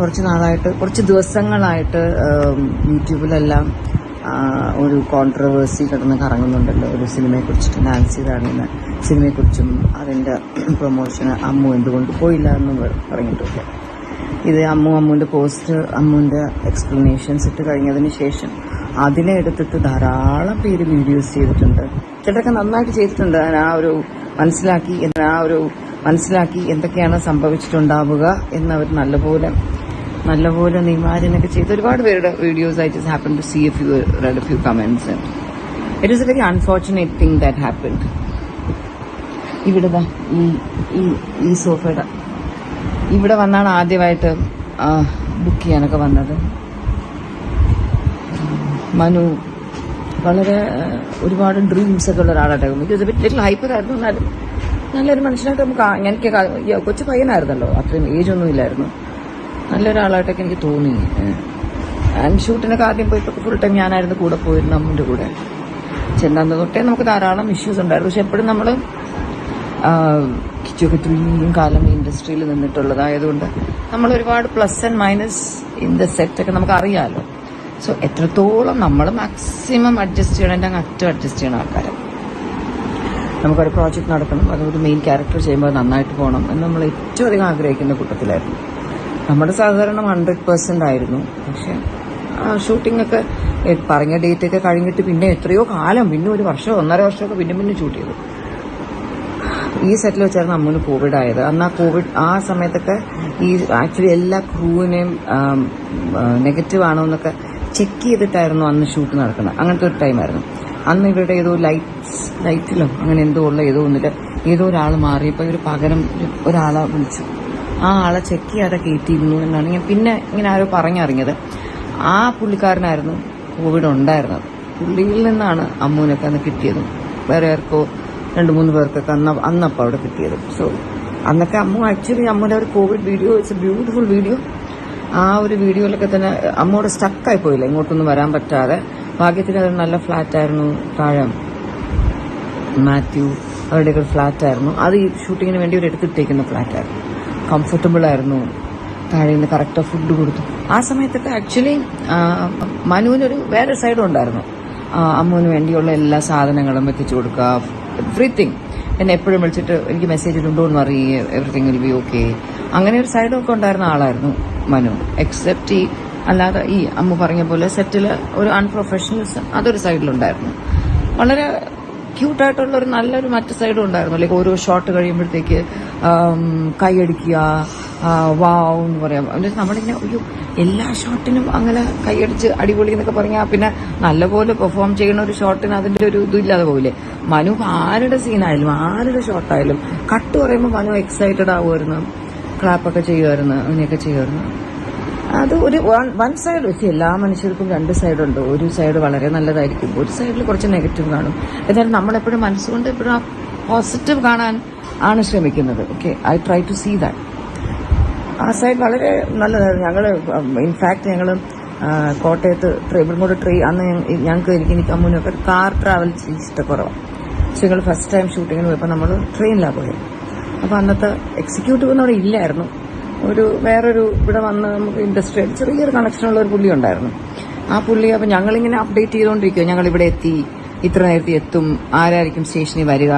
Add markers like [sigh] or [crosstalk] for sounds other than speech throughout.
കുറച്ച് നാളായിട്ട് കുറച്ച് ദിവസങ്ങളായിട്ട് യൂട്യൂബിലെല്ലാം ഒരു കോൺട്രവേഴ്സി കിടന്ന് കറങ്ങുന്നുണ്ടല്ലോ. ഒരു സിനിമയെ കുറിച്ചിട്ട് നാൻസി റാണിന്ന് സിനിമയെക്കുറിച്ചും അതിന്റെ പ്രൊമോഷന് അമ്മു എന്തുകൊണ്ട് പോയില്ല എന്ന് പറഞ്ഞിട്ടുണ്ട്. ഇത് അമ്മു അമ്മുവിന്റെ പോസ്റ്റ് അമ്മുവിന്റെ എക്സ്പ്ലനേഷൻസ് ഇട്ട് കഴിഞ്ഞതിന് ശേഷം അതിനെ എടുത്തിട്ട് ധാരാളം പേര് വീഡിയോസ് ചെയ്തിട്ടുണ്ട്. ചിലരൊക്കെ നന്നായിട്ട് ചെയ്തിട്ടുണ്ട്. ആ ഒരു മനസ്സിലാക്കി ആ ഒരു മനസ്സിലാക്കി എന്തൊക്കെയാണ് സംഭവിച്ചിട്ടുണ്ടാവുക എന്നവർ നല്ലപോലെ നല്ലപോലെ നിവാരനൊക്കെ ചെയ്ത് ഒരുപാട് പേരുടെ videos I just happen to see a few read few comments it is a very unfortunate thing that happen ഇവിടെ ഈ ഈ സോഫയുടെ ഇവിടെ വന്നാണ് ആദ്യമായിട്ട് ബുക്ക് ചെയ്യാനൊക്കെ വന്നത്. മനു വളരെ ഒരുപാട് ഡ്രീംസ് ഒക്കെ ഉള്ള ഒരാളായിട്ട് ഇത് ലിറ്റിൽ ഹൈപ്പർ ആയിരുന്നു. എന്നാലും നല്ലൊരു മനുഷ്യനായിട്ട് നമുക്ക് എനിക്ക് കൊച്ചു പയ്യനായിരുന്നല്ലോ. അത്രയും ഏജ് ഒന്നും ഇല്ലായിരുന്നു. നല്ലൊരാളായിട്ടൊക്കെ എനിക്ക് തോന്നി. ഷൂട്ടിനൊക്കെ ആദ്യം പോയപ്പോൾ ഫുൾ ടൈം ഞാനായിരുന്നു കൂടെ പോയിരുന്നു അമ്മന്റെ കൂടെ. ചെന്നാന്ന് തൊട്ടേ നമുക്ക് ധാരാളം ഇഷ്യൂസ് ഉണ്ടായിരുന്നു. പക്ഷെ എപ്പോഴും നമ്മൾ കിച്ചൊക്കെ ഇത്രയും കാലം ഇൻഡസ്ട്രിയിൽ നിന്നിട്ടുള്ളതായതുകൊണ്ട് നമ്മൾ ഒരുപാട് plus and minus in the set ഒക്കെ നമുക്ക് അറിയാമല്ലോ സോ എത്രത്തോളം നമ്മൾ മാക്സിമം അഡ്ജസ്റ്റ് ചെയ്യണം അങ്ങ് അറ്റം അഡ്ജസ്റ്റ് ചെയ്യണം ആൾക്കാരെ. നമുക്കൊരു പ്രോജക്റ്റ് നടക്കണം അതൊരു മെയിൻ ക്യാരക്ടർ ചെയ്യുമ്പോൾ നന്നായിട്ട് പോകണം എന്ന് നമ്മൾ ഏറ്റവും അധികം ആഗ്രഹിക്കുന്ന കൂട്ടത്തിലായിരുന്നു. നമ്മുടെ സഹകരണം ഹൺഡ്രഡ് പെർസെന്റ് ആയിരുന്നു. പക്ഷെ ഷൂട്ടിംഗ് ഒക്കെ പറഞ്ഞ ഡേറ്റ് ഒക്കെ കഴിഞ്ഞിട്ട് പിന്നെ എത്രയോ കാലം പിന്നെ ഒരു വർഷം ഒന്നര വർഷമൊക്കെ പിന്നെ പിന്നെ ഷൂട്ട് ചെയ്തു. ഈ സെറ്റിൽ വെച്ചായിരുന്നു അമ്മൂന് കോവിഡ് ആയത്. അന്ന് ആ കോവിഡ് ആ സമയത്തൊക്കെ ഈ ആക്ച്വലി എല്ലാ ക്രൂവിനെയും നെഗറ്റീവ് ആണോ എന്നൊക്കെ ചെക്ക് ചെയ്തിട്ടായിരുന്നു അന്ന് ഷൂട്ട് നടക്കുന്നത്. അങ്ങനത്തെ ഒരു ടൈമായിരുന്നു അന്ന് ഇവരുടെ ഏതോ ലൈറ്റ്സ് ലൈറ്റിലോ അങ്ങനെ എന്തോ ഉള്ള ഏതോ ഒന്നില്ല ഏതോ ഒരാൾ മാറിയപ്പോൾ ഇവർ പകരം ഒരു- ഒരാളെ വിളിച്ചു. ആ ആളെ ചെക്ക് ചെയ്യാതെ കയറ്റിയിരുന്നു എന്നാണ് ഞാൻ പിന്നെ ഇങ്ങനെ ആരോ പറഞ്ഞറിഞ്ഞത്. ആ പുള്ളിക്കാരനായിരുന്നു കോവിഡ് ഉണ്ടായിരുന്നത് പുള്ളിയിൽ നിന്നാണ് അമ്മൂനൊക്കെ അന്ന് കിട്ടിയത്. വേറെ ആർക്കോ രണ്ട് മൂന്ന് പേർക്കൊക്കെ അന്ന് അന്നപ്പോൾ അവിടെ കിട്ടിയത്. സോ അന്നൊക്കെ അമ്മു ആക്ച്വലി അമ്മയുടെ ഒരു Covid video it's a beautiful video ആ ഒരു വീഡിയോയിലൊക്കെ തന്നെ അമ്മയോട് സ്റ്റക്കായി പോയില്ല. ഇങ്ങോട്ടൊന്നും വരാൻ പറ്റാതെ. ഭാഗ്യത്തിന് അത് നല്ല ഫ്ലാറ്റായിരുന്നു താഴെ മാത്യു അവരുടെയൊക്കെ ഫ്ലാറ്റായിരുന്നു അത് ഈ ഷൂട്ടിങ്ങിന് വേണ്ടി ഒരു എടുത്തിട്ടേക്കുന്ന ഫ്ലാറ്റ് ആയിരുന്നു. കംഫർട്ടബിൾ ആയിരുന്നു. താഴെ നിന്ന് കറക്റ്റ് ഫുഡ് കൊടുത്തു. ആ സമയത്തൊക്കെ ആക്ച്വലി മനുവിനൊരു വേറെ സൈഡും ഉണ്ടായിരുന്നു. അമ്മുവിന് വേണ്ടിയുള്ള എല്ലാ സാധനങ്ങളും എത്തിച്ചു കൊടുക്കുക എവ്രിതിങ് എന്നെ എപ്പോഴും വിളിച്ചിട്ട് എനിക്ക് മെസ്സേജ് ഉണ്ടോ എന്ന് അറിയേ എവറിത്തിങ് വിൽ ബി ഓക്കെ അങ്ങനെ ഒരു സൈഡൊക്കെ ഉണ്ടായിരുന്ന ആളായിരുന്നു മനു. എക്സെപ്റ്റ് ഈ അല്ലാതെ ഈ അമ്മ പറഞ്ഞ പോലെ സെറ്റിൽ ഒരു അൺപ്രൊഫഷണൽസ് അതൊരു സൈഡിലുണ്ടായിരുന്നു വളരെ ക്യൂട്ടായിട്ടുള്ള ഒരു നല്ലൊരു മറ്റ് സൈഡും ഉണ്ടായിരുന്നു. ലൈക്ക് ഓരോ ഷോട്ട് കഴിയുമ്പോഴത്തേക്ക് കൈയടിക്കുക വാവ് എന്ന് പറയാം. നമ്മളിങ്ങനെ ഒരു എല്ലാ ഷോട്ടിനും അങ്ങനെ കൈയടിച്ച് അടിപൊളി എന്നൊക്കെ പറഞ്ഞാൽ പിന്നെ നല്ലപോലെ പെർഫോം ചെയ്യുന്ന ഒരു ഷോട്ടിന് അതിന്റെ ഒരു ഇതില്ലാതെ പോകില്ലേ മനു ആരുടെ സീനായാലും ആരുടെ ഷോട്ടായാലും കട്ട് പറയുമ്പോൾ മനു എക്സൈറ്റഡ് ആവുമായിരുന്നു. ക്ലാപ്പൊക്കെ ചെയ്യുമായിരുന്നു. അങ്ങനെയൊക്കെ ചെയ്യുമായിരുന്നു. അത് ഒരു വൺ സൈഡ് വെച്ച് എല്ലാ മനുഷ്യർക്കും രണ്ട് സൈഡുണ്ട്. ഒരു സൈഡ് വളരെ നല്ലതായിരിക്കും. ഒരു സൈഡിൽ കുറച്ച് നെഗറ്റീവ് കാണും. എന്നാലും നമ്മളെപ്പോഴും മനസ്സുകൊണ്ട് എപ്പോഴും ആ പോസിറ്റീവ് കാണാൻ ആണ് ശ്രമിക്കുന്നത്. Okay I try to see that ആ സൈഡ് വളരെ നല്ലതായിരുന്നു. ഞങ്ങൾ ഇൻഫാക്ട് ഞങ്ങൾ കോട്ടയത്ത് ഇവിടെ ട്രെയിൻ അന്ന് ഞങ്ങൾക്ക് എനിക്ക് എനിക്ക് അമ്മൂനൊക്കെ കാർ ട്രാവൽ ഇഷ്ടക്കുറവാണ് പക്ഷെ ഞങ്ങൾ ഫസ്റ്റ് ടൈം ഷൂട്ടിങ്ങിന് പോയപ്പോൾ നമ്മൾ ട്രെയിനിലാണ് പോയത് അപ്പോൾ അന്നത്തെ എക്സിക്യൂട്ടീവ് എന്ന് അവിടെ ഇല്ലായിരുന്നു. ഒരു വേറൊരു ഇവിടെ വന്ന് നമുക്ക് ഇൻഡസ്ട്രിയിൽ ചെറിയൊരു കണക്ഷനുള്ള ഒരു പുള്ളി ഉണ്ടായിരുന്നു. ആ പുള്ളി അപ്പം ഞങ്ങളിങ്ങനെ അപ്ഡേറ്റ് ചെയ്തുകൊണ്ടിരിക്കുക ഞങ്ങൾ ഇവിടെ എത്തി. ഇത്ര നേരത്തെ എത്തും. ആരായിരിക്കും സ്റ്റേഷനിൽ വരിക?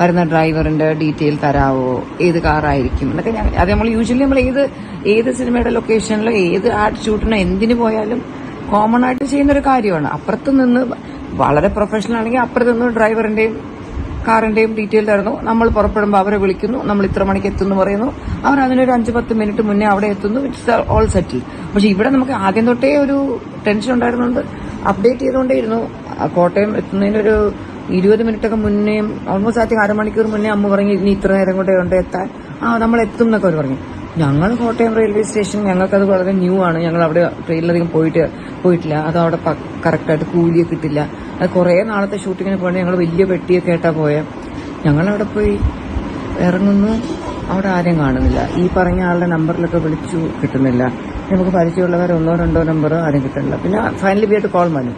വരുന്ന ഡ്രൈവറിന്റെ ഡീറ്റെയിൽ തരാവോ? ഏത് കാറായിരിക്കും എന്നൊക്കെ അത് നമ്മൾ യൂഷ്വലി നമ്മൾ ഏത് ഏത് സിനിമയുടെ ലൊക്കേഷനിലോ ഏത് ആഡ് ഷൂട്ടിനോ എന്തിനു പോയാലും കോമൺ ആയിട്ട് ചെയ്യുന്ന ഒരു കാര്യമാണ്. അപ്പുറത്ത് നിന്ന് വളരെ പ്രൊഫഷണൽ ആണെങ്കിൽ അപ്പുറത്ത് നിന്ന് ഡ്രൈവറിന്റെയും കാറിന്റെയും ഡീറ്റെയിൽ തരുന്നു. നമ്മൾ പുറപ്പെടുമ്പോൾ അവരെ വിളിക്കുന്നു. നമ്മൾ ഇത്ര മണിക്ക് എത്തുന്നു പറയുന്നു. അവർ അതിനൊരു അഞ്ച് പത്ത് മിനിറ്റ് മുന്നേ അവിടെ എത്തുന്നു. ഇറ്റ്സ് ഓൾ സെറ്റിൽ പക്ഷെ ഇവിടെ നമുക്ക് ആദ്യം തൊട്ടേ ഒരു ടെൻഷൻ ഉണ്ടായിരുന്നുണ്ട്. അപ്ഡേറ്റ് ചെയ്തുകൊണ്ടേയിരുന്നു. കോട്ടയം എത്തുന്നതിനൊരു ഇരുപത് മിനിറ്റ് ഒക്കെ മുന്നേയും ഓൾമോസ്റ്റ് ആദ്യം അരമണിക്കൂർ മുന്നേ അമ്മ പറഞ്ഞു ഇനി ഇത്ര നേരം കൊണ്ടേ ഉണ്ട് എത്താൻ. ആ നമ്മൾ എത്തും എന്നൊക്കെ അവർ പറഞ്ഞു. ഞങ്ങൾ കോട്ടയം റെയിൽവേ സ്റ്റേഷൻ ഞങ്ങൾക്കത് വളരെ ന്യൂ ആണ്. ഞങ്ങൾ അവിടെ ട്രെയിനിലധികം പോയിട്ട് പോയിട്ടില്ല. അത് അവിടെ കറക്റ്റായിട്ട് കൂലിയൊക്കെ കിട്ടില്ല അത് കുറേ നാളത്തെ ഷൂട്ടിങ്ങിന് പോകണേ ഞങ്ങൾ വലിയ പെട്ടിയൊക്കെ ആയിട്ടാ പോയെ. ഞങ്ങളവിടെ പോയി ഇറങ്ങുന്നു. അവിടെ ആരെയും കാണുന്നില്ല. ഈ പറഞ്ഞ ആളുടെ നമ്പറിലൊക്കെ വിളിച്ചു കിട്ടുന്നില്ല. നമുക്ക് പരിചയമുള്ളവർ ഒന്നോ രണ്ടോ നമ്പറോ ആരും കിട്ടുന്നില്ല. പിന്നെ ഫൈനലി പോയിട്ട് കോൾ മനു.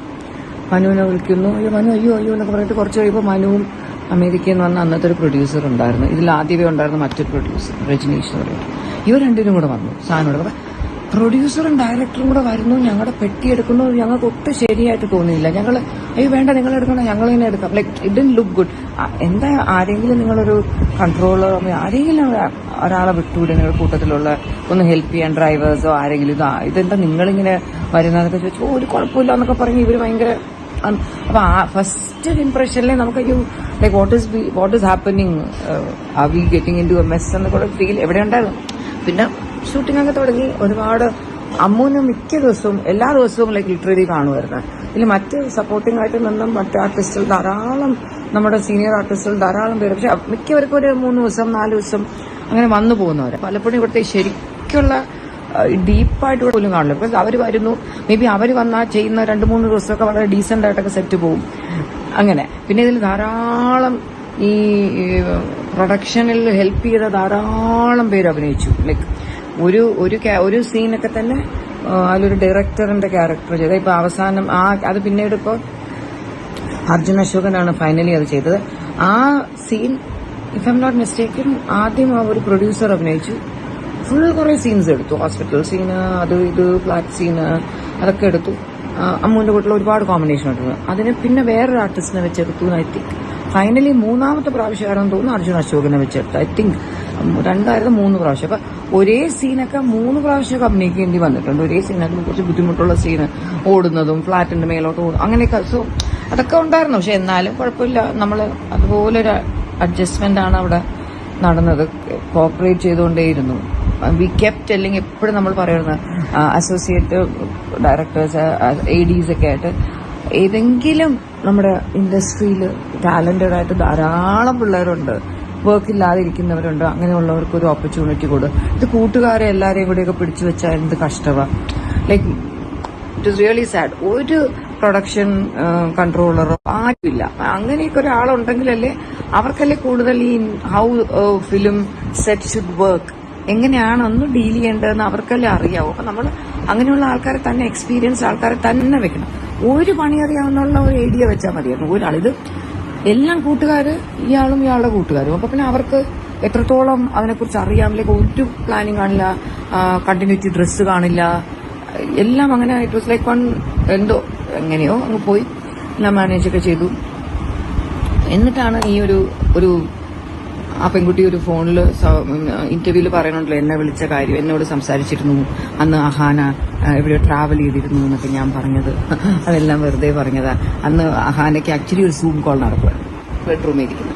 മനുവിനെ വിളിക്കുന്നു. അയ്യോ മനു അയ്യോ അയ്യോ എന്നൊക്കെ പറഞ്ഞിട്ട് കുറച്ച് കഴിയുമ്പോൾ മനുവും അമേരിക്കയിൽ നിന്ന് വന്ന അന്നത്തെ ഒരു പ്രൊഡ്യൂസർ ഉണ്ടായിരുന്നു. ഇതിൽ ആദ്യമേ ഉണ്ടായിരുന്ന മറ്റൊരു പ്രൊഡ്യൂസർ രജനീഷ് എന്ന് പറയുന്നത് ഇവർ രണ്ടുപേരും കൂടെ വന്നു. സാധനോട് പ്രൊഡ്യൂസറും ഡയറക്ടറും കൂടെ വരുന്നു. ഞങ്ങളുടെ പെട്ടി എടുക്കുന്നു. ഞങ്ങൾക്ക് ഒട്ടും ശരിയായിട്ട് തോന്നിയില്ല. ഞങ്ങൾ അയ്യോ വേണ്ട നിങ്ങൾ എടുക്കണം. ഞങ്ങൾ തന്നെ എടുക്കാം. ലൈക്ക് ഇറ്റ് ലുക്ക് ഗുഡ് എന്താ ആരെങ്കിലും നിങ്ങളൊരു കൺട്രോളർ ആരെങ്കിലും ഒരാളെ വിട്ടുകൂടെ നിങ്ങളുടെ കൂട്ടത്തിലുള്ള ഒന്ന് ഹെൽപ്പ് ചെയ്യാൻ ഡ്രൈവേഴ്സോ ആരെങ്കിലും ഇതാ ഇതെന്താ നിങ്ങളിങ്ങനെ വരുന്നതൊക്കെ ചോദിച്ചു ഒരു കുഴപ്പമില്ല എന്നൊക്കെ പറഞ്ഞ് ഇവർ ഭയങ്കര അപ്പൊ ആ ഫസ്റ്റ് ഇംപ്രഷനിലെ നമുക്ക് അയ്യോ like what is what is happening are we getting in to a mess എന്നൊക്കെ ഫീൽ എവിടെ ഉണ്ടായിരുന്നു പിന്നെ ഷൂട്ടിംഗ് ഒക്കെ തുടങ്ങി ഒരുപാട് അമ്മൂന് മിക്ക ദിവസവും എല്ലാ ദിവസവും ലൈക്ക് ലിറ്റററി കാണുമായിരുന്നു. ഇതിൽ മറ്റ് സപ്പോർട്ടിംഗ് ആയിട്ട് നിന്നും മറ്റ് ആർട്ടിസ്റ്റുകൾ ധാരാളം നമ്മുടെ സീനിയർ ആർട്ടിസ്റ്റുകൾ ധാരാളം പേര്. പക്ഷെ മിക്കവർക്കും ഒരു മൂന്ന് ദിവസം നാല് ദിവസം അങ്ങനെ വന്നു പോകുന്നവര്. പലപ്പോഴും ഇവിടുത്തെ ശരിക്കുള്ള ഡീപ്പായിട്ട് പോലും കാണില്ല ബിക്കോസ് അവർ വരുന്നു മേ ബി അവർ വന്നാൽ ചെയ്യുന്ന രണ്ട് മൂന്ന് ദിവസമൊക്കെ വളരെ ഡീസെന്റ് ആയിട്ടൊക്കെ സെറ്റ് പോകും. അങ്ങനെ. പിന്നെ ഇതിൽ ധാരാളം ഈ പ്രൊഡക്ഷനിൽ ഹെൽപ്പ് ചെയ്ത ധാരാളം പേര് അഭിനയിച്ചു. ലൈക്ക് ഒരു ഒരു ഒരു സീനൊക്കെ തന്നെ അതിലൊരു ഡയറക്ടറിന്റെ ക്യാരക്ടർ ചെയ്ത. ഇപ്പൊ അവസാനം ആ അത് പിന്നീട് ഇപ്പോ അർജുൻ അശോകനാണ് ഫൈനലി അത് ചെയ്തത്. ആ scene if I'm not mistaken ആദ്യം ആ ഒരു പ്രൊഡ്യൂസർ അഭിനയിച്ചു. ഫുൾ കുറെ സീൻസ് എടുത്തു. ഹോസ്പിറ്റൽ സീന് അത് ഇത് ഫ്ലാറ്റ് സീന് അതൊക്കെ എടുത്തു. അമ്മുവിന്റെ കൂട്ടിൽ ഒരുപാട് കോമ്പിനേഷൻ എടുത്തു. അതിന് പിന്നെ വേറൊരു ആർട്ടിസ്റ്റിനെ വെച്ചെടുത്തു ഐ തിങ്ക് ഫൈനലി മൂന്നാമത്തെ പ്രാവശ്യമാണെന്ന് തോന്നുന്നു അർജുൻ അശോകനെ വെച്ചെടുത്തു. ഐ തിങ്ക് രണ്ടായിരത്തി മൂന്ന് പ്രാവശ്യം. അപ്പൊ ഒരേ സീനൊക്കെ മൂന്ന് പ്രാവശ്യമൊക്കെ അഭിനയിക്കേണ്ടി വന്നിട്ടുണ്ട്. ഒരേ സീനൊക്കെ കുറച്ച് ബുദ്ധിമുട്ടുള്ള സീന് ഓടുന്നതും ഫ്ലാറ്റിന്റെ മേലോട്ട് ഓടും അങ്ങനെയൊക്കെ. സോ അതൊക്കെ ഉണ്ടായിരുന്നു. പക്ഷെ എന്നാലും കുഴപ്പമില്ല. നമ്മൾ അതുപോലെ ഒരു അഡ്ജസ്റ്റ്മെന്റ് ആണ് അവിടെ നടന്നത്. കോപ്പറേറ്റ് ചെയ്തുകൊണ്ടേയിരുന്നു. വി കെപ്റ്റ് അല്ലെങ്കിൽ എപ്പോഴും നമ്മൾ പറയുന്നത് അസോസിയേറ്റ് ഡയറക്ടേഴ്സ് എ ഡീസ് ഒക്കെ ആയിട്ട് ഏതെങ്കിലും നമ്മുടെ ഇൻഡസ്ട്രിയിൽ ടാലന്റഡ് ആയിട്ട് ധാരാളം പിള്ളേരുണ്ട്. വർക്ക് ഇല്ലാതെ ഇരിക്കുന്നവരുണ്ട് അങ്ങനെയുള്ളവർക്ക് ഒരു ഓപ്പർച്യൂണിറ്റി കൊടുക്കും ഇത് കൂട്ടുകാരെ എല്ലാവരെയും കൂടെയൊക്കെ പിടിച്ചു വെച്ചാൽ എന്ത് കഷ്ടമാണ് like it is really sad ഒരു പ്രൊഡക്ഷൻ കൺട്രോളറോ ആരുമില്ല. അങ്ങനെയൊക്കെ ഒരാളുണ്ടെങ്കിലല്ലേ അവർക്കല്ലേ കൂടുതൽ ഈ how film set should work എങ്ങനെയാണ് ഒന്ന് ഡീൽ ചെയ്യേണ്ടതെന്ന് അവർക്കല്ലേ അറിയാവൂ. അപ്പൊ നമ്മൾ അങ്ങനെയുള്ള ആൾക്കാരെ തന്നെ എക്സ്പീരിയൻസ് ആൾക്കാരെ തന്നെ വെക്കണം. ഒരു പണി അറിയാവുന്ന ഒരു ഐഡിയ വെച്ചാൽ മതിയായിരുന്നു. ഒരാൾ ഇത് എല്ലാം കൂട്ടുകാര് ഇയാളും ഇയാളുടെ കൂട്ടുകാരും. അപ്പൊ പിന്നെ അവർക്ക് എത്രത്തോളം അതിനെക്കുറിച്ച് അറിയാമില്ലെങ്കിൽ ഒരു പ്ലാനിങ് കാണില്ല കണ്ടിന്യൂറ്റി ഡ്രസ്സ് കാണില്ല. എല്ലാം അങ്ങനെ ഇറ്റ് വാസ് ലൈക്ക് വൺ എന്തോ എങ്ങനെയോ അങ്ങ് പോയി. എല്ലാം മാനേജ് ഒക്കെ ചെയ്തു. എന്നിട്ടാണ് ഈ ഒരു ഒരു ആ പെൺകുട്ടി ഒരു ഫോണിൽ ഇന്റർവ്യൂവിൽ പറയുന്നുണ്ടല്ലോ എന്നെ വിളിച്ച കാര്യം എന്നോട് സംസാരിച്ചിരുന്നു. അന്ന് അഹാന എവിടെയോ ട്രാവൽ ചെയ്തിരുന്നു എന്നൊക്കെ ഞാൻ പറഞ്ഞത്. [laughs] അതെല്ലാം വെറുതെ പറഞ്ഞതാ. അന്ന് അഹാനയ്ക്ക് ആക്ച്വലി ഒരു സൂം കോൾ നടക്കുക ബെഡ്റൂമിൽ ഇരിക്കുന്നു.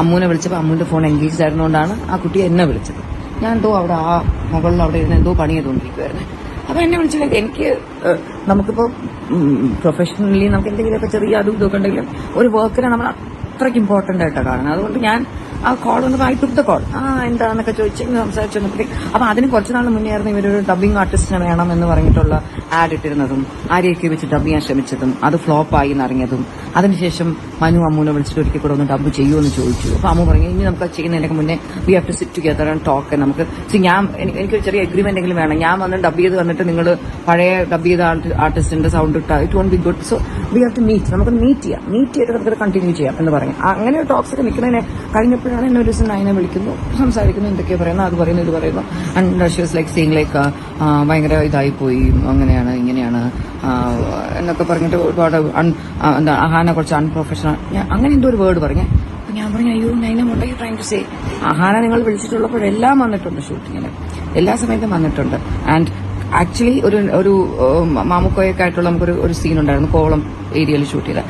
അമ്മൂനെ വിളിച്ചപ്പോൾ അമ്മൂന്റെ ഫോൺ എൻഗേജ് ആയിരുന്നുകൊണ്ടാണ് ആ കുട്ടി എന്നെ വിളിച്ചത്. ഞാൻ എന്തോ അവിടെ ആ മുകളിൽ അവിടെ ഇരുന്ന് എന്തോ പണി ചെയ്തുകൊണ്ടിരിക്കുവായിരുന്നു അപ്പൊ എന്നെ വിളിച്ചില്ല എനിക്ക് നമുക്കിപ്പോ പ്രൊഫഷണലി നമുക്ക് എന്തെങ്കിലുമൊക്കെ ചെറിയ അതും ഇതൊക്കെ ഉണ്ടെങ്കിലും ഒരു വർക്കിനെ നമ്മൾ അത്രയ്ക്ക് ഇമ്പോർട്ടന്റ് ആയിട്ടാണ് കാണുന്നത് അതുകൊണ്ട് ഞാൻ ആ കോൾ ഒന്ന് ഐ കോൾ ആ എന്താന്നൊക്കെ ചോദിച്ചു സംസാരിച്ചു അപ്പൊ അതിന് കുറച്ചുനാൾ മുന്നേ ആയിരുന്നു ഇവരൊരു ഡബിംഗ് ആർട്ടിസ്റ്റിനെ വേണം എന്ന് പറഞ്ഞിട്ടുള്ള ആഡ് ഇട്ടിരുന്നതും ആരെയൊക്കെ വെച്ച് ഡബ് ചെയ്യാൻ ശ്രമിച്ചതും അത് ഫ്ലോപ്പായി എന്നറിഞ്ഞതും അതിനുശേഷം മനു അമ്മൂനെ വിളിച്ചിട്ട് ഒരിക്കൽ കൂടെ ഒന്ന് ഡബ് ചെയ്യുമെന്ന് ചോദിച്ചു. അപ്പൊ അമ്മ പറഞ്ഞു ഇനി നമുക്ക് ചെയ്യുന്നതിനൊക്കെ മുന്നേ we have to sit together and talk നമുക്ക് ഞാൻ എനിക്ക് എനിക്കൊരു ചെറിയ അഗ്രിമെന്റ് എങ്കിലും വേണം. ഞാൻ വന്ന് ഡബ് ചെയ്ത് വന്നിട്ട് നിങ്ങൾ പഴയ ഡബ് ചെയ്ത ആർട്ടിസ്റ്റിന്റെ സൗണ്ട് ഇട്ടാൽ it won't be good so we have to meet നമുക്ക് മീറ്റ് ചെയ്യാം. മീറ്റ് ചെയ്തിട്ട് നമുക്ക് കണ്ടിന്യൂ ചെയ്യാം എന്ന് പറഞ്ഞു. അങ്ങനെ ടോക്സ് ഒക്കെ നിൽക്കുന്നതിനെ കഴിഞ്ഞപ്പോഴാണ് എന്നെ ഒരു ദിവസം നയനെ വിളിക്കുന്നു. സംസാരിക്കുന്നു എന്തൊക്കെയാ പറയുന്നത് അത് പറയുന്നു ഇത് പറയുന്നു. And she's like seeing like ഭയങ്കര ഇതായി പോയി. അങ്ങനെയാണ് ഇങ്ങനെയാണ് എന്നൊക്കെ പറഞ്ഞിട്ട് ഒരുപാട് എന്താ അഹാനെ കുറച്ച് അൺപ്രൊഫഷണൽ അങ്ങനെ എന്തോ ഒരു വേർഡ് പറഞ്ഞു. അപ്പൊ ഞാൻ പറഞ്ഞു അയ്യോ Naina what try to say Ahana നിങ്ങൾ വിളിച്ചിട്ടുള്ളപ്പോഴെല്ലാം വന്നിട്ടുണ്ട് ഷൂട്ടിങ്ങിന് എല്ലാ സമയത്തും വന്നിട്ടുണ്ട്. ആൻഡ് ആക്ച്വലി ഒരു ഒരു മാമുക്കോയൊക്കെ ആയിട്ടുള്ള നമുക്കൊരു ഒരു സീൻ ഉണ്ടായിരുന്നു കോളം ഏരിയയിൽ ഷൂട്ട് ചെയ്ത.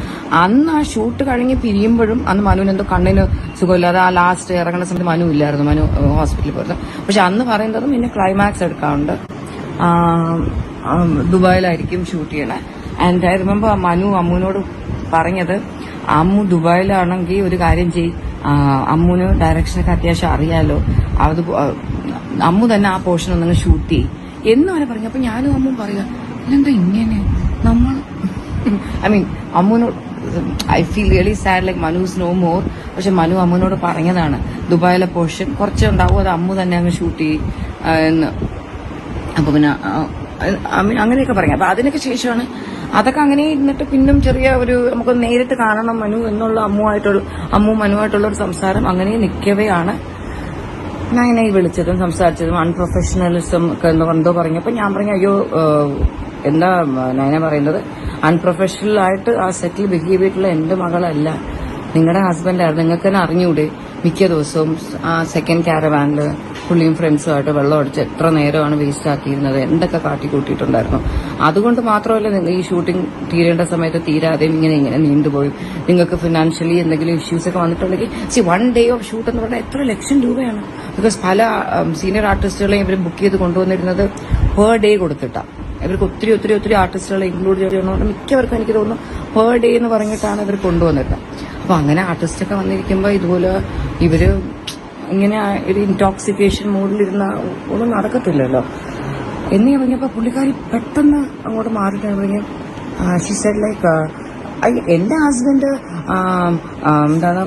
അന്ന് ആ ഷൂട്ട് കഴിഞ്ഞ് പിരിയുമ്പോഴും അന്ന് മനുവിന് എന്തോ കണ്ണിന് സുഖമില്ലാതെ ആ ലാസ്റ്റ് ഇറങ്ങുന്ന സമയത്ത് മനു ഇല്ലായിരുന്നു മനു ഹോസ്പിറ്റലിൽ പോയത് പക്ഷെ അന്ന് പറയുന്നതും പിന്നെ ക്ലൈമാക്സ് എടുക്കാറുണ്ട്. ദുബായിലായിരിക്കും ഷൂട്ട് ചെയ്യണേ. ആൻഡ് ഐ റിമെമ്പർ മനു അമ്മുവിനോട് പറഞ്ഞത് അമ്മു ദുബായിലാണെങ്കിൽ ഒരു കാര്യം ചെയ് അമ്മുവിന് ഡയറക്ഷനൊക്കെ അത്യാവശ്യം അറിയാലോ. അത് അമ്മു തന്നെ ആ പോർഷൻ ഒന്നങ്ങ് ഷൂട്ട് ചെയ്യും. എന്ന് അവരെ പറഞ്ഞു. അപ്പൊ ഞാനും അമ്മും പറയുക ഇതെന്താ ഇങ്ങനെ? നമ്മൾ I mean അമ്മുവിനോട് I feel really sad like Manu's no more പക്ഷെ മനു അമ്മുവിനോട് പറഞ്ഞതാണ് ദുബായിലെ പോർഷൻ കുറച്ചുണ്ടാവും അത് അമ്മു തന്നെ അങ്ങ് ഷൂട്ട് ചെയ്യും. എന്ന്. അപ്പൊ പിന്നെ അങ്ങനെയൊക്കെ പറയാം. അപ്പൊ അതിനൊക്കെ ശേഷമാണ് അതൊക്കെ അങ്ങനെ ഇരുന്നിട്ട് പിന്നും ചെറിയ ഒരു നമുക്ക് നേരിട്ട് കാണണം മനു എന്നുള്ള അമ്മുമായിട്ടുള്ള അമ്മു മനുവായിട്ടുള്ള ഒരു സംസാരം അങ്ങനെ നിൽക്കവെയാണ് ഞാൻ എന്നെ വിളിച്ചതും സംസാരിച്ചതും അൺപ്രൊഫഷണലിസം ഒക്കെ എന്ന് എന്തോ പറഞ്ഞപ്പോൾ ഞാൻ പറഞ്ഞു അയ്യോ എന്താ നയന പറയുന്നത്? അൺപ്രൊഫഷണൽ ആയിട്ട് ആ സെറ്റിൽ ബിഹേവ് ചെയ്തിട്ടുള്ള എന്റെ മകളല്ല. നിങ്ങളുടെ ഹസ്ബൻഡായിരുന്നു നിങ്ങൾക്ക് തന്നെ അറിഞ്ഞൂടെ? മിക്ക ദിവസവും ആ സെക്കൻഡ് കാരവാനിൽ പുള്ളിയും ഫ്രണ്ട്സുമായിട്ട് വെള്ളം അടിച്ച് എത്ര നേരമാണ് വേസ്റ്റ് ആക്കിയിരുന്നത് എന്തൊക്കെ കാട്ടിക്കൂട്ടിയിട്ടുണ്ടായിരുന്നു അതുകൊണ്ട് മാത്രമല്ല നിങ്ങൾ ഈ ഷൂട്ടിംഗ് തീരേണ്ട സമയത്ത് തീരാതെയും ഇങ്ങനെ ഇങ്ങനെ നീണ്ടുപോയി. നിങ്ങൾക്ക് ഫിനാൻഷ്യലി എന്തെങ്കിലും ഇഷ്യൂസ് ഒക്കെ വന്നിട്ടുണ്ടെങ്കിൽ see one day of shoot എന്ന് പറഞ്ഞാൽ എത്ര ലക്ഷം രൂപയാണ്. ബിക്കോസ് പല സീനിയർ ആർട്ടിസ്റ്റുകളെയും ഇവർ ബുക്ക് ചെയ്ത് കൊണ്ടുവന്നിരുന്നത് പെർ ഡേ കൊടുത്തിട്ടാണ് ഇവർക്ക് ഒത്തിരി ഒത്തിരി ഒത്തിരി ആർട്ടിസ്റ്റുകളെ ഇൻക്ലൂഡ് ചെയ്യണമെന്ന് മിക്കവർക്കും എനിക്ക് തോന്നുന്നു പെർ ഡേ എന്ന് പറഞ്ഞിട്ടാണ് ഇവർ കൊണ്ടുവന്നിരുന്നത്. അപ്പൊ അങ്ങനെ ആർട്ടിസ്റ്റ് ഒക്കെ വന്നിരിക്കുമ്പോൾ ഇതുപോലെ ഇവർ ഇങ്ങനെ ഒരു ഇൻടോക്സിക്കേഷൻ മൂഡിലിരുന്ന ഒന്നും നടക്കത്തില്ലല്ലോ. എന്ന് പറഞ്ഞപ്പോ പുള്ളിക്കാരി പെട്ടെന്ന് അങ്ങോട്ട് ഷി സെഡ് ലൈക്ക് എന്റെ ഹസ്ബൻഡ് എന്താണ്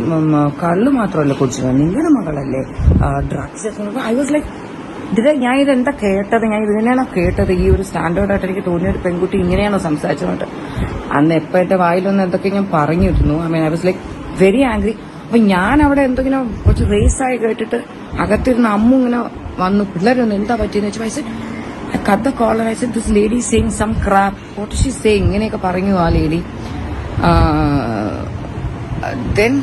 കള്ളു മാത്രമല്ല കുടിച്ചത് നിങ്ങളുടെ മകളല്ലേ? ഡ്രഗ്സ് ഐ വാസ് ലൈക്ക് ഇത് ഞാൻ ഇത് എന്താ കേട്ടത്? ഞാൻ ഇത് തന്നെയാണോ കേട്ടത്? ഈ ഒരു സ്റ്റാൻഡേർഡ് ആയിട്ട് എനിക്ക് തോന്നിയ ഒരു പെൺകുട്ടി ഇങ്ങനെയാണോ സംസാരിച്ചത്? അന്ന് എപ്പോഴത്തെ വായിലൊന്ന് എന്തൊക്കെ ഞാൻ പറഞ്ഞിരുന്നു. I mean I was like very angry അപ്പൊ ഞാൻ അവിടെ എന്തെങ്കിലും കുറച്ച് റേസ് ആയി കേട്ടിട്ട് അകത്തിരുന്ന അമ്മ ഇങ്ങനെ വന്നു പിള്ളേരൊന്നും എന്താ പറ്റിയെന്ന് വെച്ചാൽ ഐ കഥ caller lady this lady saying some crap what she saying ഇങ്ങനെയൊക്കെ പറഞ്ഞു ആ ലേഡി ദെൻ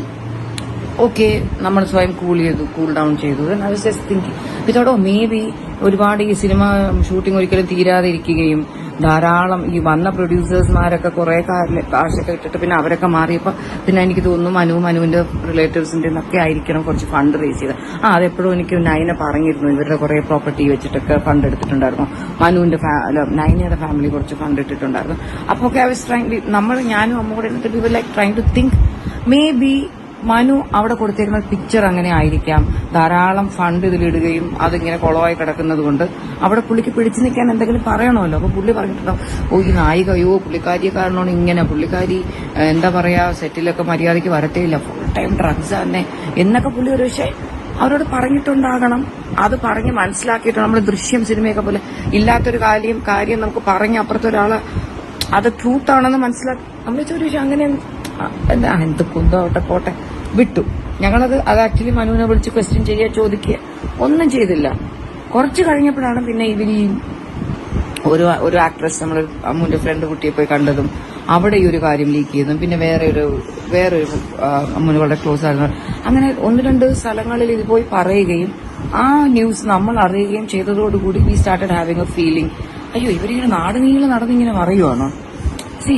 ഓക്കെ നമ്മൾ സ്വയം കൂൾ ചെയ്തു കൂൾ ഡൗൺ ചെയ്തു. I was just thinking without maybe ഒരുപാട് ഈ സിനിമ ഷൂട്ടിംഗ് ഒരിക്കലും തീരാതെ ഇരിക്കുകയും ധാരാളം ഈ വന്ന പ്രൊഡ്യൂസേഴ്സ്മാരൊക്കെ കുറെ കാശൊക്കെ ഇട്ടിട്ട് പിന്നെ അവരൊക്കെ മാറിയപ്പോൾ പിന്നെ എനിക്ക് തോന്നുന്നു മനു മനുവിന്റെ റിലേറ്റീവ്സിന്റെ ഒക്കെ ആയിരിക്കണം കുറച്ച് ഫണ്ട് റേസ് ചെയ്ത് ആ അതെപ്പോഴും എനിക്ക് നയനെ പറഞ്ഞിരുന്നു. ഇവരുടെ കുറെ പ്രോപ്പർട്ടി വെച്ചിട്ടൊക്കെ ഫണ്ട് എടുത്തിട്ടുണ്ടായിരുന്നു. മനുവിന്റെ നയനയുടെ ഫാമിലി കുറച്ച് ഫണ്ട് ഇട്ടിട്ടുണ്ടായിരുന്നു. അപ്പൊ ഒക്കെ ഐ വാസ് ട്രൈ നമ്മൾ ഞാനും അമ്മ കൂടെ like try to think maybe Manu അവിടെ കൊടുത്തിരുന്ന പിക്ചർ അങ്ങനെ ആയിരിക്കാം. ധാരാളം ഫണ്ട് ഇതിലിടുകയും അതിങ്ങനെ കുളമായി കിടക്കുന്നത് കൊണ്ട് അവിടെ പുള്ളിക്ക് പിടിച്ചു നിൽക്കാൻ എന്തെങ്കിലും പറയണമല്ലോ. അപ്പൊ പുള്ളി പറഞ്ഞിട്ടുണ്ടാവും ഓ ഈ നായിക അയ്യോ പുള്ളിക്കാരിയെ കാരണമാണ് ഇങ്ങനെ പുള്ളിക്കാരി എന്താ പറയാ സെറ്റിലൊക്കെ മര്യാദയ്ക്ക് വരത്തേയില്ല ഫുൾ ടൈം ഡ്രഗ്സ് തന്നെ എന്നൊക്കെ പുള്ളി ഒരു പക്ഷേ അവരോട് പറഞ്ഞിട്ടുണ്ടാകണം. അത് പറഞ്ഞ് മനസ്സിലാക്കിയിട്ട് നമ്മൾ ദൃശ്യം സിനിമയൊക്കെ പോലെ ഇല്ലാത്തൊരു കാര്യം കാര്യം നമുക്ക് പറഞ്ഞ് അപ്പുറത്തെ ഒരാളെ അത് ട്രൂത്ത് ആണെന്ന് മനസ്സിലാക്കി നമ്മൾ ചോദിച്ചു അങ്ങനെ എന്താ എന്ത് കുന്തോട്ടെ പോട്ടെ. വിട്ടു. ഞങ്ങളത് അത് ആക്ച്വലി മനുവിനെ വിളിച്ച് ക്വസ്റ്റ്യൻ ചെയ്യുക ചോദിക്കുക. ഒന്നും ചെയ്തില്ല. കുറച്ച് കഴിഞ്ഞപ്പോഴാണ് പിന്നെ ഇവർ ഈ ഒരു ഒരു ആക്ട്രസ് നമ്മൾ അമ്മുവിന്റെ ഫ്രണ്ട് കുട്ടിയെ പോയി കണ്ടതും അവിടെ ഈ ഒരു കാര്യം ലീക്ക് ചെയ്തതും പിന്നെ വേറെ ഒരു വേറെ ഒരു അമ്മുന് വളരെ ക്ലോസ് ആയിരുന്നു. അങ്ങനെ ഒന്ന് രണ്ട് സ്ഥലങ്ങളിൽ ഇത് പോയി പറയുകയും ആ ന്യൂസ് നമ്മൾ അറിയുകയും ചെയ്തതോടുകൂടി we started having a feeling അയ്യോ ഇവരിങ്ങനെ നാടിനീങ്ങനെ നടന്നിങ്ങനെ പറയുവാണോ? സി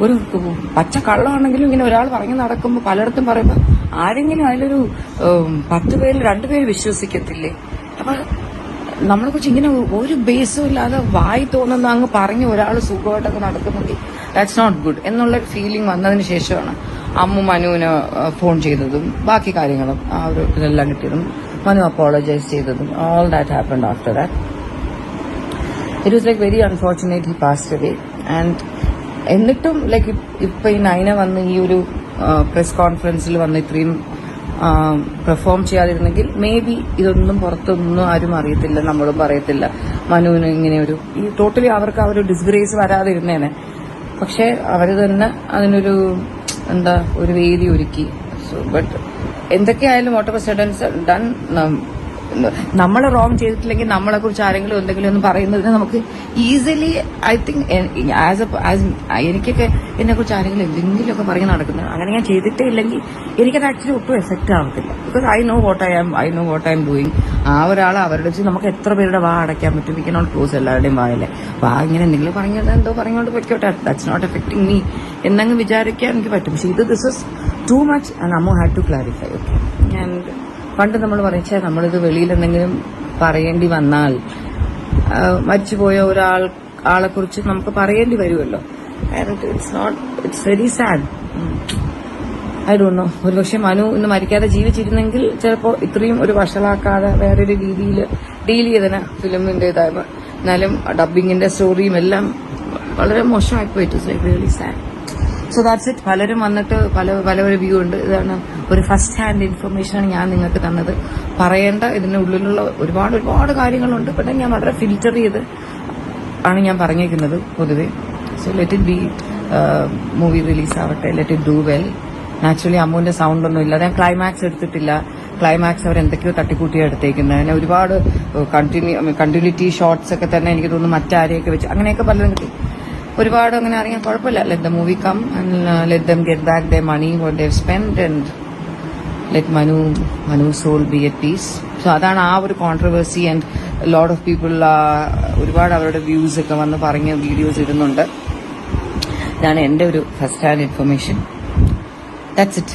ഒരു പച്ച കള്ളമാണെങ്കിലും ഇങ്ങനെ ഒരാൾ പറഞ്ഞു നടക്കുമ്പോൾ പലയിടത്തും പറയുമ്പോൾ ആരെങ്കിലും അതിലൊരു പത്ത് പേരിൽ രണ്ടുപേര് വിശ്വസിക്കത്തില്ലേ? അപ്പൊ നമ്മളെ കുറിച്ച് ഇങ്ങനെ ഒരു ബേസും ഇല്ലാതെ വായി തോന്നുന്ന അങ്ങ് പറഞ്ഞ് ഒരാൾ സുഖമായിട്ടൊക്കെ നടക്കുന്നുണ്ട് ദാറ്റ്സ് നോട്ട് ഗുഡ് എന്നുള്ള ഫീലിംഗ് വന്നതിന് ശേഷമാണ് അമ്മു മനുവിന് ഫോൺ ചെയ്തതും ബാക്കി കാര്യങ്ങളും ആ ഒരു ഇതെല്ലാം കിട്ടിയതും. മനു അപ്പോളജൈസ് ചെയ്തതും. All that happened after that it was like very unfortunate he passed away and എന്നിട്ടും ലൈക്ക് ഇപ്പൊ ഈ നൈന വന്ന് ഈ ഒരു പ്രസ് കോൺഫറൻസിൽ വന്ന് ഇത്രയും പെർഫോം ചെയ്യാതിരുന്നെങ്കിൽ മേ ബി ഇതൊന്നും പുറത്തൊന്നും ആരും അറിയത്തില്ല നമ്മളും പറയത്തില്ല. മനുവിന് ഇങ്ങനെ ഒരു ഈ ടോട്ടലി അവർക്ക് ആ ഒരു ഡിസ്ഗ്രേസ് വരാതിരുന്നേനെ. പക്ഷെ അവർ തന്നെ അതിനൊരു എന്താ ഒരു വേദി ഒരുക്കി. സോ ബട്ട് എന്തൊക്കെയായാലും പ്രസിഡൻസ് ഡൺ നമ്മൾ റോങ് ചെയ്തിട്ടില്ലെങ്കിൽ നമ്മളെ കുറിച്ച് ആരെങ്കിലും എന്തെങ്കിലും ഒന്ന് പറയുന്നതിന് നമുക്ക് easily I think as as എനിക്കൊക്കെ എന്നെ കുറിച്ച് ആരെങ്കിലും എന്തെങ്കിലുമൊക്കെ പറഞ്ഞ് നടക്കുന്നത് അങ്ങനെ ഞാൻ ചെയ്തിട്ടേ ഇല്ലെങ്കിൽ എനിക്കത് ആക്ച്വലി ഒട്ടും എഫക്റ്റ് ആവത്തില്ല. Because I know what I am I know what I am doing ആ ഒരാൾ അവരുടെ വെച്ച് നമുക്ക് എത്ര പേരുടെ വാ അടയ്ക്കാൻ പറ്റും? വി കനോട്ട് ക്ലോസ് എല്ലാവരുടെയും വായല്ലേ വാ ഇങ്ങനെ എന്തെങ്കിലും പറഞ്ഞുകൊണ്ട് എന്തോ പറഞ്ഞുകൊണ്ട് പൊയ്ക്കോട്ടെ. ദാറ്റ്സ് നോട്ട് എഫക്റ്റിംഗ് മീ എന്നങ്ങ് വിചാരിക്കാൻ എനിക്ക് പറ്റും. പക്ഷേ ഇത് this is too much and Ammu had to clarify okay and പണ്ട് നമ്മൾ പറഞ്ഞാൽ നമ്മളിത് വെളിയിൽ എന്തെങ്കിലും പറയേണ്ടി വന്നാൽ മരിച്ചുപോയ ഒരാൾ ആളെ കുറിച്ച് നമുക്ക് പറയേണ്ടി വരുമല്ലോ. It's not it's very sad I don't know ഒരുപക്ഷെ മനു ഇന്ന് മരിക്കാതെ ജീവിച്ചിരുന്നെങ്കിൽ ചിലപ്പോൾ ഇത്രയും ഒരു വഷളാക്കാതെ വേറൊരു രീതിയിൽ ഡീൽ ചെയ്തന ഫിലിമിന്റേതായ എന്നാലും ഡബിങ്ങിന്റെ സ്റ്റോറിയും എല്ലാം വളരെ മോശമായി പോയിട്ട് it's really sad so that's it പലരും വന്നിട്ട് പല പല വ്യൂ ഉണ്ട്. ഇതാണ് ഒരു ഫസ്റ്റ് ഹാൻഡ് ഇൻഫർമേഷനാണ് ഞാൻ നിങ്ങൾക്ക് തന്നത്. പറയേണ്ട ഇതിന്റെ ഉള്ളിലുള്ള ഒരുപാട് ഒരുപാട് കാര്യങ്ങളുണ്ട്. പക്ഷേ ഞാൻ വളരെ ഫിൽറ്റർ ചെയ്ത് ആണ് ഞാൻ പറഞ്ഞേക്കുന്നത് പൊതുവെ. So let it be movie release ആവട്ടെ. Let it do well naturally അമ്മുവിന്റെ sound ഒന്നും ഇല്ല. ഞാൻ ക്ലൈമാക്സ് എടുത്തിട്ടില്ല. ക്ലൈമാക്സ് അവർ എന്തൊക്കെയോ തട്ടിക്കൂട്ടി എടുത്തേക്കുന്നത്. അങ്ങനെ ഒരുപാട് കണ്ടിന്യൂ കണ്ടിന്യൂറ്റി ഷോർട്സ് ഒക്കെ തന്നെ എനിക്ക് തോന്നുന്നു മറ്റാരെയൊക്കെ വെച്ച് അങ്ങനെയൊക്കെ പലതും കിട്ടി. ഒരുപാട് അങ്ങനെ അറിയാൻ കുഴപ്പമില്ല. Let the movie come and let them get back the money what the spend and let Manu Manu soul be at peace so അതാണ് ആ ഒരു controversy and lot of people ഒരുപാട് അവരുടെ വ്യൂസ് ഒക്കെ വന്ന് പറഞ്ഞ വീഡിയോസ് ഇടുന്നുണ്ട്. ഇതാണ് എന്റെ ഒരു first hand information that's it